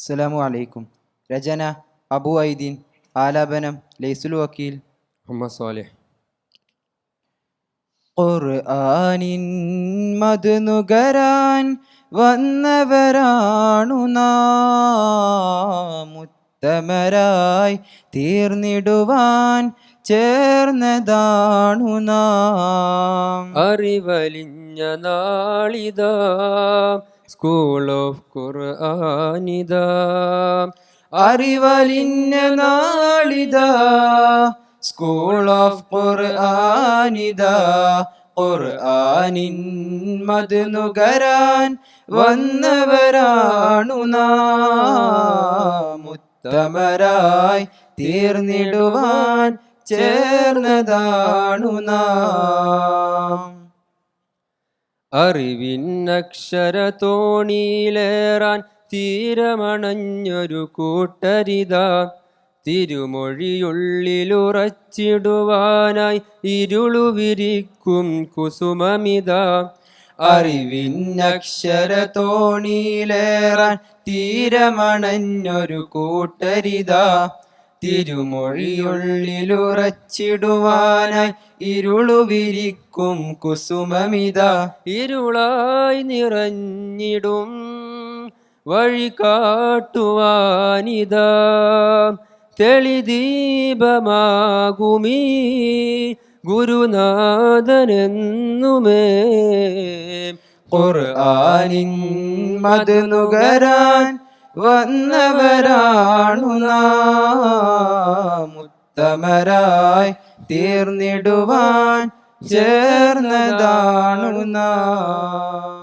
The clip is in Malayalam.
അസ്സലാമു അലൈക്കും. രചന അബു ഐദീൻ ആലാപനം ലൈസുൽ വക്കീൽ. മുഹമ്മദ് സാലിഹ്. ഖുർആനിൻ മധുനുകരാൻ വന്നവരാണു നാം. ഉത്തമരായി തീർന്നിടുവാൻ ചേർന്നതാണു നാം. അറിവലിഞ്ഞ നാളിതാ. സ്കൂൾ ഓഫ് ഖുർആാനിത അറിവലിഞ്ഞ നാളിത. സ്കൂൾ ഓഫ് ഖുർആനിതാ ഖുർആനിൻ മധുനുകരാൻ വന്നവരാണു നാമുത്തമരായി തീർന്നിടുവാൻ ചേർന്നതാണു നാം. അറിവിന്നക്ഷരത്തോണിയിലേറാൻ തീരമണഞ്ഞൊരു കൂട്ടരിതാ. തിരുമൊഴിയുള്ളിലുറച്ചിടുവാനായി ഇരുളുവിരിക്കും കുസുമമിത. അറിവിന്നക്ഷരത്തോണിയിലേറാൻ തീരമണഞ്ഞൊരു കൂട്ടരിതാ. തിരുമൊഴിയുള്ളിലുറച്ചിടുവാനായി ഇരുളുവിരിക്കും കുസുമമിത. ഇരുളായി നിറഞ്ഞിടും വഴി കാട്ടുവാനിത തെളിദീപമാകുമീ ഗുരുനാഥനെന്നുമേ. ഖുർആനിൻ മധുനുകരാൻ വന്നവരാണു നാം തീർന്നിടുവാൻ ചേർന്നതാണു നാം.